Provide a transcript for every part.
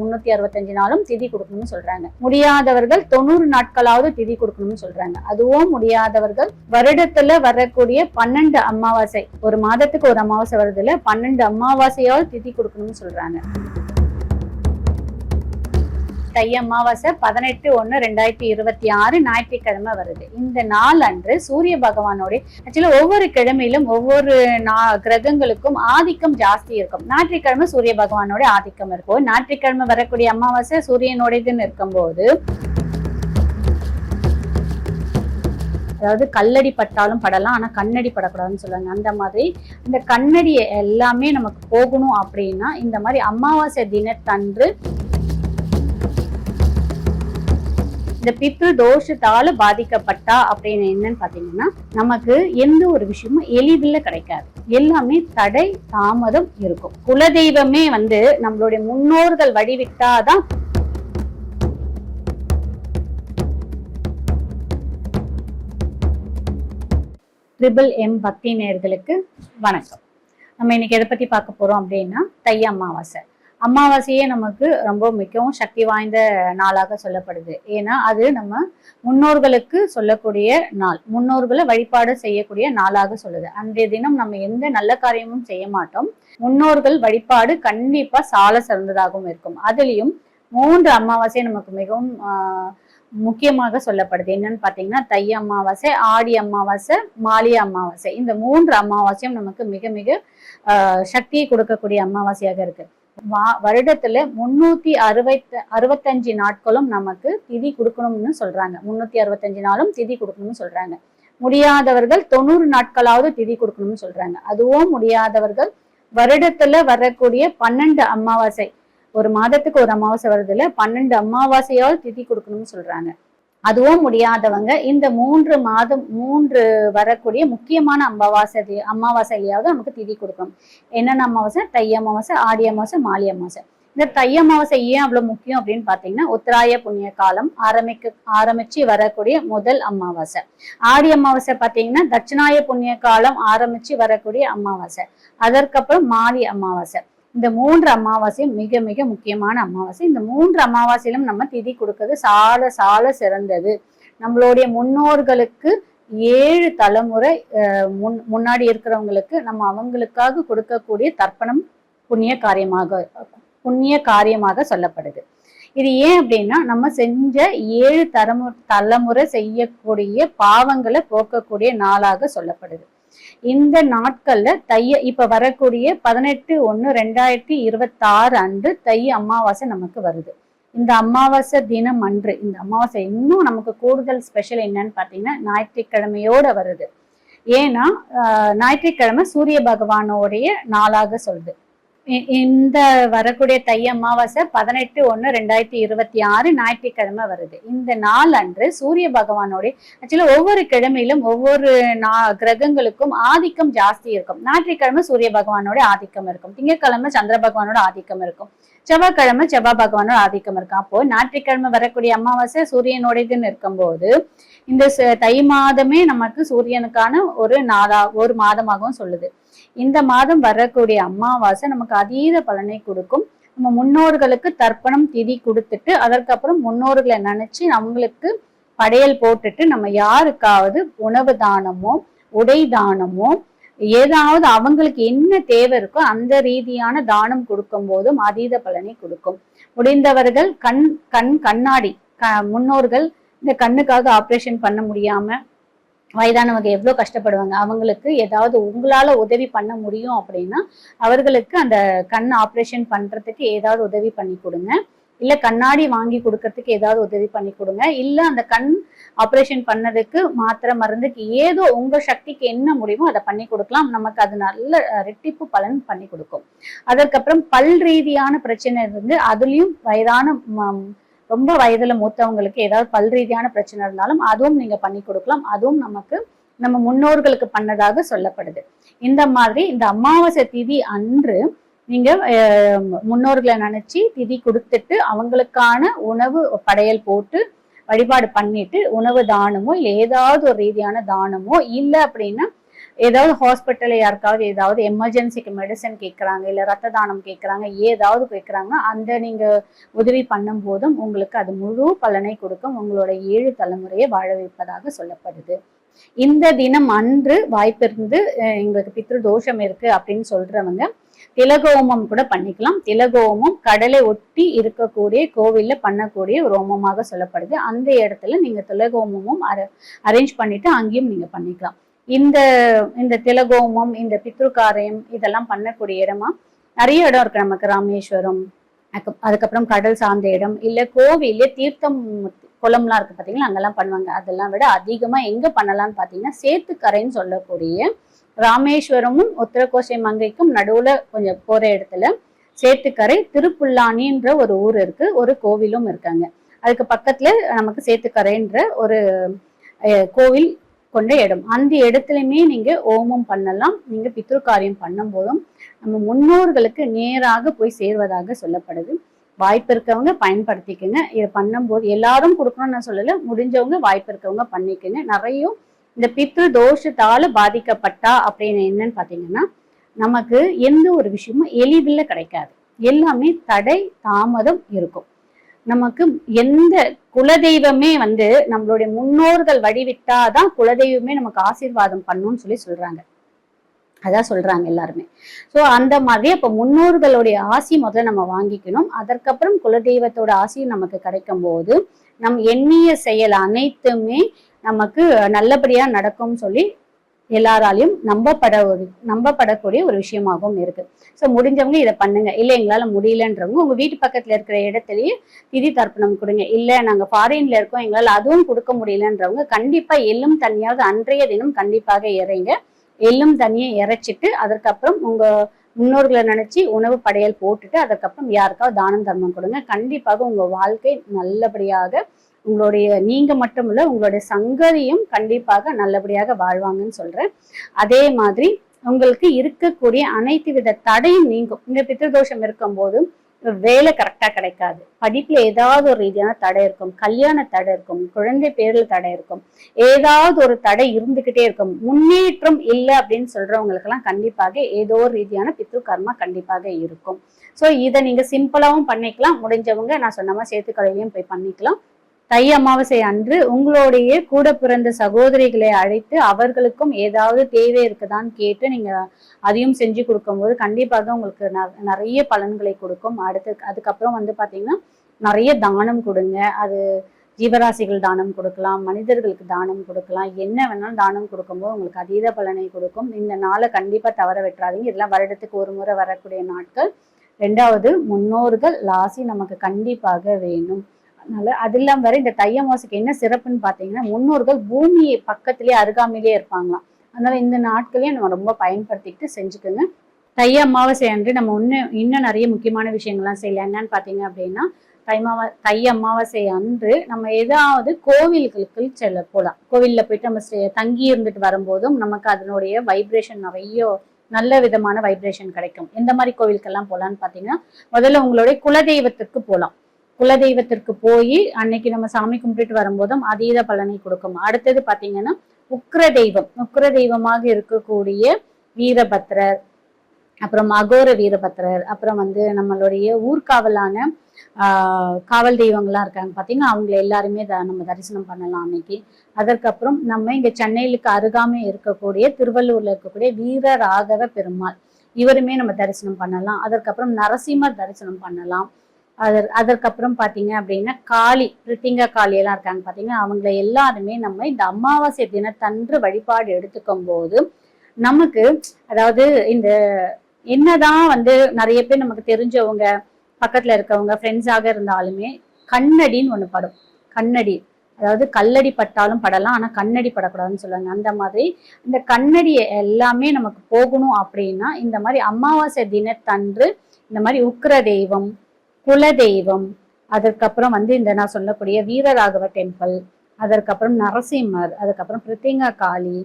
முன்னூத்தி அறுபத்தஞ்சு நாளும் திதி கொடுக்கணும்னு சொல்றாங்க. முடியாதவர்கள் தொண்ணூறு நாட்களாவது திதி கொடுக்கணும்னு சொல்றாங்க. அதுவும் முடியாதவர்கள் வருடத்துல வரக்கூடிய பன்னெண்டு அமாவாசை ஒரு மாதத்துக்கு ஒரு அமாவாசை வருதுல பன்னெண்டு அமாவாசையாவது திதி கொடுக்கணும்னு சொல்றாங்க. தை அமாவாசை பதினெட்டு ஒன்று ரெண்டாயிரத்தி இருபத்தி ஆறு ஞாயிற்றுக்கிழமை வருது. இந்த நாள் அன்று சூரிய பகவானோடைய ஆக்சுவலி ஒவ்வொரு கிழமையிலும் ஒவ்வொரு நா- கிரகங்களுக்கும் ஆதிக்கம் ஜாஸ்தி இருக்கும். ஞாயிற்றுக்கிழமை சூரிய பகவானோட ஆதிக்கம் இருக்கும். ஞாயிற்றுக்கிழமை வரக்கூடிய அமாவாசை சூரியனுடையதுன்னு இருக்கும்போது அதாவது கல்லடி பட்டாலும் படலாம் ஆனால் கண்ணடி படக்கூடாதுன்னு சொல்லுவாங்க. அந்த மாதிரி இந்த கண்ணடி எல்லாமே நமக்கு போகணும் அப்படின்னா இந்த மாதிரி அமாவாசை தினத்தன்று இந்த பித்து தோஷத்தால பாதிக்கப்பட்டா அப்படின்னு என்னன்னு பாத்தீங்கன்னா நமக்கு எந்த ஒரு விஷயமும் எளிதில் கிடைக்காது. எல்லாமே தடை தாமதம் இருக்கும். குலதெய்வமே வந்து நம்மளுடைய முன்னோர்கள் வழிவிட்டாதான் ட்ரிபிள் எம் பக்தி நேர்களுக்கு வணக்கம். நம்ம இன்னைக்கு எதை பத்தி பார்க்க போறோம் அப்படின்னா தை அமாவாசை. அமாவாசையே நமக்கு ரொம்ப மிகவும் சக்தி வாய்ந்த நாளாக சொல்லப்படுது. ஏன்னா அது நம்ம முன்னோர்களுக்கு சொல்லக்கூடிய நாள். முன்னோர்களை வழிபாடு செய்யக்கூடிய நாளாக சொல்லுது. அன்றைய தினம் நம்ம எந்த நல்ல காரியமும் செய்ய மாட்டோம். முன்னோர்கள் வழிபாடு கண்டிப்பா சால சிறந்ததாகவும் இருக்கும். அதுலயும் மூன்று அமாவாசை நமக்கு மிகவும் முக்கியமாக சொல்லப்படுது. என்னன்னு பாத்தீங்கன்னா தை அமாவாசை ஆடி அமாவாசை மாலி அமாவாசை. இந்த மூன்று அமாவாசையும் நமக்கு மிக மிக சக்தியை கொடுக்கக்கூடிய அமாவாசையாக இருக்கு. வருடத்துல முன்னூத்தி அறுபத்தி அறுபத்தஞ்சு நாட்களும் நமக்கு திதி கொடுக்கணும்னு சொல்றாங்க. முன்னூத்தி அறுபத்தஞ்சு நாளும் திதி கொடுக்கணும்னு சொல்றாங்க. முடியாதவர்கள் தொண்ணூறு நாட்களாவது திதி கொடுக்கணும்னு சொல்றாங்க. அதுவும் முடியாதவர்கள் வருடத்துல வரக்கூடிய பன்னெண்டு அமாவாசை. ஒரு மாதத்துக்கு ஒரு அமாவாசை வருதுல பன்னெண்டு அமாவாசையாவது திதி கொடுக்கணும்னு சொல்றாங்க. அதுவும் முடியாதவங்க இந்த மூன்று மாதம் மூன்று வரக்கூடிய முக்கியமான அமாவாசை அமாவாசை ஐயாவது நமக்கு திதி கொடுக்கணும் என்னென்ன அமாவாசை தை அமாவாசை ஆடி அமாவாசை மாலி அமாவாசை இந்த தை அமாவாசை ஏன் அவ்வளவு முக்கியம் அப்படின்னு பாத்தீங்கன்னா உத்தராய புண்ணிய காலம் ஆரம்பிக்க ஆரம்பிச்சு வரக்கூடிய முதல் அமாவாசை ஆடி அமாவாசை பாத்தீங்கன்னா தட்சிணாய புண்ணிய காலம் ஆரம்பிச்சு வரக்கூடிய அமாவாசை அதற்கப்புறம் மாலி அமாவாசை இந்த மூன்று அமாவாசையும் மிக மிக முக்கியமான அமாவாசை. இந்த மூன்று அமாவாசையிலும் நம்ம திதி கொடுக்கறது சால சால சிறந்தது. நம்மளுடைய முன்னோர்களுக்கு ஏழு தலைமுறை முன் முன்னாடி இருக்கிறவங்களுக்கு நம்ம அவங்களுக்காக கொடுக்கக்கூடிய தர்ப்பணம் புண்ணிய காரியமாக புண்ணிய காரியமாக சொல்லப்படுது. இது ஏன் அப்படின்னா நம்ம செஞ்ச ஏழு தரமு தலைமுறை செய்யக்கூடிய பாவங்களை போக்கக்கூடிய நாளாக சொல்லப்படுது. இந்த நாட்கள்ல தைய இப்ப வரக்கூடிய பதினெட்டு ஒண்ணு ரெண்டாயிரத்தி இருபத்தாறு அன்று தை அமாவாசை நமக்கு வருது. இந்த அமாவாசை தினம் அன்று இந்த அமாவாசை இன்னும் நமக்கு கூடுதல் ஸ்பெஷல் என்னன்னு பாத்தீங்கன்னா ஞாயிற்றுக்கிழமையோட வருது. ஏன்னா ஆஹ், ஞாயிற்றுக்கிழமை சூரிய பகவானோடைய நாளாக சொல்லுது. இந்த வரக்கூடிய தை அமாவாசை பதினெட்டு ஒன்று ரெண்டாயிரத்தி இருபத்தி ஆறு ஞாயிற்றுக்கிழமை வருது. இந்த நாள் அன்று சூரிய பகவானோடைய ஆக்சுவலாக ஒவ்வொரு கிழமையிலும் ஒவ்வொரு நா கிரகங்களுக்கும் ஆதிக்கம் ஜாஸ்தி இருக்கும். ஞாயிற்றுக்கிழமை சூரிய பகவானோட ஆதிக்கம் இருக்கும். திங்கட்கிழமை சந்திர பகவானோட ஆதிக்கம் இருக்கும். செவ்வாய்க்கிழமை செவ்வாய் பகவானோட ஆதிக்கம் இருக்கும். அப்போ ஞாயிற்றுக்கிழமை வரக்கூடிய அமாவாசை சூரியனுடையதுன்னு இருக்கும்போது இந்த ச- தை மாதமே நமக்கு சூரியனுக்கான ஒரு நாளா ஒரு மாதமாகவும் சொல்லுது. இந்த மாதம் வரக்கூடிய அமாவாசை நமக்கு அதீத பலனை கொடுக்கும். நம்ம முன்னோர்களுக்கு தர்ப்பணம் திதி கொடுத்துட்டு அதற்கப்புறம் முன்னோர்களை நினைச்சு அவங்களுக்கு படையல் போட்டுட்டு நம்ம யாருக்காவது உணவு தானமோ உடை தானமோ ஏதாவது அவங்களுக்கு என்ன தேவை இருக்கோ அந்த ரீதியான தானம் கொடுக்கும் போதும் அதீத பலனை கொடுக்கும். முடிந்தவர்கள் கண் கண் கண்ணாடி க- முன்னோர்கள் இந்த கண்ணுக்காக ஆப்ரேஷன் பண்ண முடியாம வயதானவங்க எவ்வளோ கஷ்டப்படுவாங்க? அவங்களுக்கு ஏதாவது உங்களால் உதவி பண்ண முடியும் அப்படின்னா அவர்களுக்கு அந்த கண் ஆப்ரேஷன் பண்ணுறதுக்கு ஏதாவது உதவி பண்ணி கொடுங்க. இல்லை கண்ணாடி வாங்கி கொடுக்கறதுக்கு ஏதாவது உதவி பண்ணி கொடுங்க. இல்லை அந்த கண் ஆப்ரேஷன் பண்ணதுக்கு மாத்திரை மருந்துக்கு ஏதோ உங்கள் சக்திக்கு என்ன முடியுமோ அதை பண்ணி கொடுக்கலாம். நமக்கு அது நல்ல ரெட்டிப்பு பலன் பண்ணி கொடுக்கும். அதற்கப்புறம் பல் ரீதியான பிரச்சனை இருந்து அதுலேயும் வயதான ம- ரொம்ப வயதுல மூத்தவங்களுக்கு ஏதாவது பல் ரீதியான பிரச்சனை இருந்தாலும் அதுவும் நீங்க பண்ணி கொடுக்கலாம். அதுவும் நமக்கு நம்ம முன்னோர்களுக்கு பண்ணதாக சொல்லப்படுது. இந்த மாதிரி இந்த அமாவாசை திதி அன்று நீங்க முன்னோர்களை நினைச்சு திதி கொடுத்துட்டு அவங்களுக்கான உணவு படையல் போட்டு வழிபாடு பண்ணிட்டு உணவு தானமோ இல்லை ஏதாவது ஒரு ரீதியான தானமோ இல்லை அப்படின்னா ஏதாவது ஹாஸ்பிட்டலில் யாருக்காவது ஏதாவது எமர்ஜென்சிக்கு மெடிசன் கேட்குறாங்க இல்லை ரத்த தானம் கேட்குறாங்க ஏதாவது கேட்குறாங்க அந்த நீங்கள் உதவி பண்ணும் போதும் உங்களுக்கு அது முழு பலனை கொடுக்கும். உங்களோட ஏழு தலைமுறையை வாழ வைப்பதாக சொல்லப்படுது. இந்த தினம் அன்று வாய்ப்பிருந்து எங்களுக்கு பித்ரு தோஷம் இருக்கு அப்படின்னு சொல்றவங்க திலகோமம் கூட பண்ணிக்கலாம். திலகோமம் கடலை ஒட்டி இருக்கக்கூடிய கோவில்ல பண்ணக்கூடிய ஒரு ஹோமமாக சொல்லப்படுது. அந்த இடத்துல நீங்க திலகோமமும் அரேஞ்ச் பண்ணிட்டு அங்கேயும் நீங்க பண்ணிக்கலாம். இந்த இந்த திலகோமம் இந்த பித்ருக்காரயம் இதெல்லாம் பண்ணக்கூடிய இடமா? நிறைய இடம் இருக்கு நமக்கு ராமேஸ்வரம் அதுக்கு- அதுக்கப்புறம் கடல் சார்ந்த இடம் இல்ல கோவில்ல தீர்த்தம் குளம்லாம் இருக்கு பாத்தீங்களா? அங்கெல்லாம் பண்ணுவாங்க. அதெல்லாம் விட அதிகமா எங்க பண்ணலாம்னு பாத்தீங்கன்னா சேத்துக்கரைன்னு சொல்லக்கூடிய ராமேஸ்வரமும் உத்தரகோசை மங்கைக்கும் நடுவுல கொஞ்சம் போற இடத்துல சேத்துக்கரை திருப்புல்லானின்ற ஒரு ஊர் இருக்கு. ஒரு கோவிலும் இருக்காங்க. அதுக்கு பக்கத்துல நமக்கு சேத்துக்கரைன்ற ஒரு கோவில் கொண்ட இடம். அந்த இடத்துலயுமே நீங்க ஓமம் பண்ணலாம். நீங்க பித்ருக்காரியம் பண்ணும் போதும் நம்ம முன்னோர்களுக்கு நேராக போய் சேர்வதாக சொல்லப்படுது. வாய்ப்பு இருக்கவங்க பயன்படுத்திக்கங்க. இதை பண்ணும்போது எல்லாரும் கொடுக்கணும்னு நான் சொல்லல முடிஞ்சவங்க வாய்ப்பு இருக்கவங்க பண்ணிக்கங்க. நிறைய இந்த பித்ரு தோஷத்தால பாதிக்கப்பட்டா அப்படின்னு என்னன்னு பாத்தீங்கன்னா நமக்கு எந்த ஒரு விஷயமும் எளிதில் கிடைக்காது. எல்லாமே தடை தாமதம் இருக்கும். நமக்கு எந்த குலதெய்வமே வந்து நம்மளுடைய முன்னோர்கள் வழிவிட்டாதான் குலதெய்வமே நமக்கு ஆசீர்வாதம் பண்ணும்னு சொல்லி சொல்றாங்க. அதான் சொல்றாங்க எல்லாருமே. ஸோ அந்த மாதிரி அப்போ முன்னோர்களுடைய ஆசி முதல்ல நம்ம வாங்கிக்கணும். அதற்கப்புறம் குலதெய்வத்தோட ஆசியும் நமக்கு கிடைக்கும் போது நம் எண்ணிய செயல் அனைத்துமே நமக்கு நல்லபடியா நடக்கும்னு சொல்லி எல்லாராலையும் நம்பப்பட ஒரு நம்பப்படக்கூடிய ஒரு விஷயமாகவும் இருக்கு. ஸோ முடிஞ்சவங்க இதை பண்ணுங்க. இல்லை எங்களால் முடியலன்றவங்க உங்க வீட்டு பக்கத்துல இருக்கிற இடத்துலயே திதி தர்ப்பணம் கொடுங்க. இல்லை நாங்க ஃபாரின்ல இருக்கோம் எங்களால் அதுவும் கொடுக்க முடியலன்றவங்க கண்டிப்பா எள்ளும் தண்ணியாவது அன்றைய தினம் கண்டிப்பாக இறைங்க. எள்ளும் தண்ணியை இறைச்சிட்டு அதற்கப்புறம் உங்க முன்னோர்களை நினைச்சு உணவு படையல் போட்டுட்டு அதுக்கப்புறம் யாருக்காவது தானம் தர்மம் கொடுங்க. கண்டிப்பாக உங்க வாழ்க்கை நல்லபடியாக உங்களுடைய நீங்க மட்டும் இல்லை உங்களுடைய சங்கதியும் கண்டிப்பாக நல்லபடியாக வாழ்வாங்கன்னு சொல்றேன். அதே மாதிரி உங்களுக்கு இருக்கக்கூடிய அனைத்து வித தடையும் நீங்கும். இந்த பித்திருதோஷம் இருக்கும்போது வேலை கரெக்டா கிடைக்காது. படிப்புல ஏதாவது ஒரு ரீதியான தடை இருக்கும். கல்யாண தடை இருக்கும். குழந்தை பேர்ல தடை இருக்கும். ஏதாவது ஒரு தடை இருந்துகிட்டே இருக்கும். முன்னேற்றம் இல்லை அப்படின்னு சொல்றவங்களுக்கு எல்லாம் கண்டிப்பாக ஏதோ ஒரு ரீதியான பித்ரு கர்மா கண்டிப்பாக இருக்கும். ஸோ இதை நீங்க சிம்பிளாவும் பண்ணிக்கலாம். முடிஞ்சவங்க நான் சொன்ன மாதிரி சேத்துக்கடையிலையும் போய் பண்ணிக்கலாம். தை அமாவாசை அன்று உங்களுடைய கூட பிறந்த சகோதரிகளை அழைத்து அவர்களுக்கும் ஏதாவது தேவை இருக்குதான்னு கேட்டு நீங்க அதையும் செஞ்சு கொடுக்கும்போது கண்டிப்பாக உங்களுக்கு ந- நிறைய பலன்களை கொடுக்கும். அடுத்து அதுக்கப்புறம் வந்து பாத்தீங்கன்னா நிறைய தானம் கொடுங்க. அது ஜீவராசிகள் தானம் கொடுக்கலாம் மனிதர்களுக்கு தானம் கொடுக்கலாம். என்ன வேணாலும் தானம் கொடுக்கும்போது உங்களுக்கு அதீத பலனை கொடுக்கும். இந்த நாளை கண்டிப்பாக தவற விட்டுறாதீங்க. இதெல்லாம் வருடத்துக்கு ஒரு முறை வரக்கூடிய நாட்கள். ரெண்டாவது முன்னோர்கள் லாசி நமக்கு கண்டிப்பாக வேணும். நல்ல அது இல்லாம வரை இந்த தைய மாசுக்கு என்ன சிறப்புன்னு பார்த்தீங்கன்னா முன்னோர்கள் பூமியை பக்கத்திலேயே அருகாமையிலே இருப்பாங்களாம். அதனால இந்த நாட்களையும் நம்ம ரொம்ப பயன்படுத்திக்கிட்டு செஞ்சுக்கோங்க. தை அமாவாசை அன்று நம்ம இன்னும் இன்னும் நிறைய முக்கியமான விஷயங்கள்லாம் செய்யலாம். என்னன்னு பார்த்தீங்க அப்படின்னா தைமாவா தை அமாவாசை அன்று நம்ம ஏதாவது கோவில்களுக்கு செல்ல போகலாம் கோவிலில் போயிட்டு நம்ம தங்கி இருந்துட்டு வரும்போதும் நமக்கு அதனுடைய வைப்ரேஷன் நிறைய நல்ல விதமான வைப்ரேஷன் கிடைக்கும். எந்த மாதிரி கோவிலுக்கெல்லாம் போகலான்னு பார்த்தீங்கன்னா முதல்ல உங்களுடைய குலதெய்வத்துக்கு போகலாம் குலதெய்வத்திற்கு போய் அன்னைக்கு நம்ம சாமி கும்பிட்டுட்டு வரும்போதும் அதீத பலனை கொடுக்கும். அடுத்தது பார்த்தீங்கன்னா உக்ர தெய்வம் உக்ர தெய்வமாக இருக்கக்கூடிய வீரபத்ரர் அப்புறம் அகோர வீரபத்ரர் அப்புறம் வந்து நம்மளுடைய ஊர்காவலான ஆஹ் காவல் தெய்வங்களாம் இருக்காங்க. பார்த்தீங்கன்னா அவங்க எல்லாருமே த- நம்ம தரிசனம் பண்ணலாம் அன்னைக்கு. அதற்கப்புறம் நம்ம இங்க சென்னையிலுக்கு அருகாமை இருக்கக்கூடிய திருவள்ளூர்ல இருக்கக்கூடிய வீர ராகவ பெருமாள். இவருமே நம்ம தரிசனம் பண்ணலாம். அதற்கப்புறம் நரசிம்மர் தரிசனம் பண்ணலாம். அதற் அதற்கப்புறம் பார்த்தீங்க அப்படின்னா காளி பிரித்திங்க காளியெல்லாம் இருக்காங்க பார்த்தீங்கன்னா அவங்கள எல்லாருமே நம்ம இந்த அமாவாசை தினத்தன்று வழிபாடு எடுத்துக்கும் போது நமக்கு அதாவது இந்த என்னதான் வந்து நிறைய பேர் நமக்கு தெரிஞ்சவங்க பக்கத்தில் இருக்கவங்க ஃப்ரெண்ட்ஸாக இருந்தாலுமே கண்ணடின்னு ஒன்று படும். கண்ணடி அதாவது கல்லடி பட்டாலும் படலாம் ஆனால் கண்ணடி படக்கூடாதுன்னு சொல்லுவாங்க. அந்த மாதிரி இந்த கண்ணடி எல்லாமே நமக்கு போகணும் அப்படின்னா இந்த மாதிரி அமாவாசை தினத்தன்று இந்த மாதிரி உக்கிர தெய்வம் குலதெய்வம். அதற்கப்புறம் வந்து இந்த நான் சொல்லக்கூடிய வீரராகவ டெம்பிள் அதற்கப்புறம் நரசிம்மர் அதுக்கப்புறம் பிரித்திங்கா காளி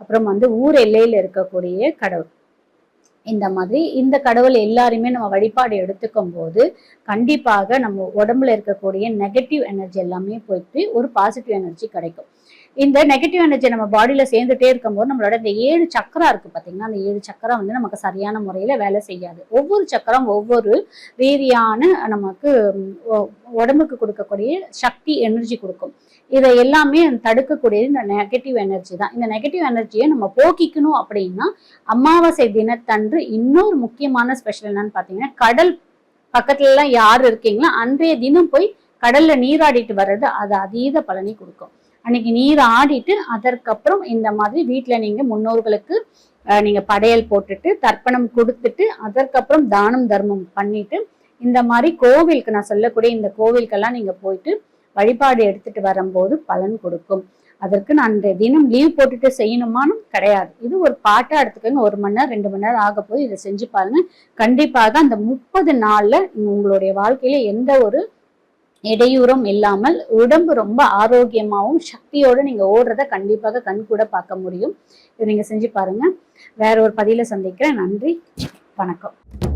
அப்புறம் வந்து ஊர் எல்லையில இருக்கக்கூடிய கடவுள். இந்த மாதிரி இந்த கடவுள் எல்லாருமே நம்ம வழிபாடு எடுத்துக்கும் போது கண்டிப்பாக நம்ம உடம்புல இருக்கக்கூடிய நெகட்டிவ் எனர்ஜி எல்லாமே போயிட்டு ஒரு பாசிட்டிவ் எனர்ஜி கிடைக்கும். இந்த நெகட்டிவ் எனர்ஜி நம்ம பாடியில சேர்ந்துட்டே இருக்கும்போது நம்மளோட இந்த ஏழு சக்கரா இருக்கு பாத்தீங்கன்னா அந்த ஏழு சக்கரா வந்து நமக்கு சரியான முறையில வேலை செய்யாது. ஒவ்வொரு சக்கரம் ஒவ்வொரு ரீதியான நமக்கு உடம்புக்கு கொடுக்கக்கூடிய சக்தி எனர்ஜி கொடுக்கும். இதை எல்லாமே தடுக்கக்கூடியது இந்த நெகட்டிவ் எனர்ஜி தான். இந்த நெகட்டிவ் எனர்ஜியை நம்ம போக்கிக்கணும் அப்படின்னா அமாவாசை தினத்தன்று இன்னொரு முக்கியமான ஸ்பெஷல் என்னன்னு பார்த்தீங்கன்னா கடல் பக்கத்துலலாம் யார் இருக்கீங்களோ அன்றைய தினம் போய் கடல்ல நீராடிட்டு வர்றது அது அதீத பலனை கொடுக்கும். அன்னைக்கு நீர் ஆடிட்டு அதற்கப்புறம் இந்த மாதிரி வீட்டில் நீங்கள் முன்னோர்களுக்கு நீங்கள் படையல் போட்டுட்டு தர்ப்பணம் கொடுத்துட்டு அதற்கப்புறம் தானம் தர்மம் பண்ணிட்டு இந்த மாதிரி கோவிலுக்கு நான் சொல்லக்கூடிய இந்த கோவிலுக்கெல்லாம் நீங்கள் போயிட்டு வழிபாடு எடுத்துட்டு வரும்போது பலன் கொடுக்கும். அதற்கு நான் அன்றைய தினம் லீவ் போட்டுட்டு செய்யணுமானும் கிடையாது. இது ஒரு பாட்டாக எடுத்துக்கோங்க. ஒரு மணி நேரம் ரெண்டு மணி நேரம் ஆக போய் இதை செஞ்சு பாருங்க. கண்டிப்பாக அந்த முப்பது நாளில் உங்களுடைய வாழ்க்கையில எந்த ஒரு இடையூறும் இல்லாமல் உடம்பு ரொம்ப ஆரோக்கியமாகவும் சக்தியோடு நீங்கள் ஓடுறத கண்டிப்பாக கண் கூட பார்க்க முடியும். இதை நீங்கள் செஞ்சு பாருங்க. வேற ஒரு பதிவில் சந்திக்கிறேன். நன்றி. வணக்கம்.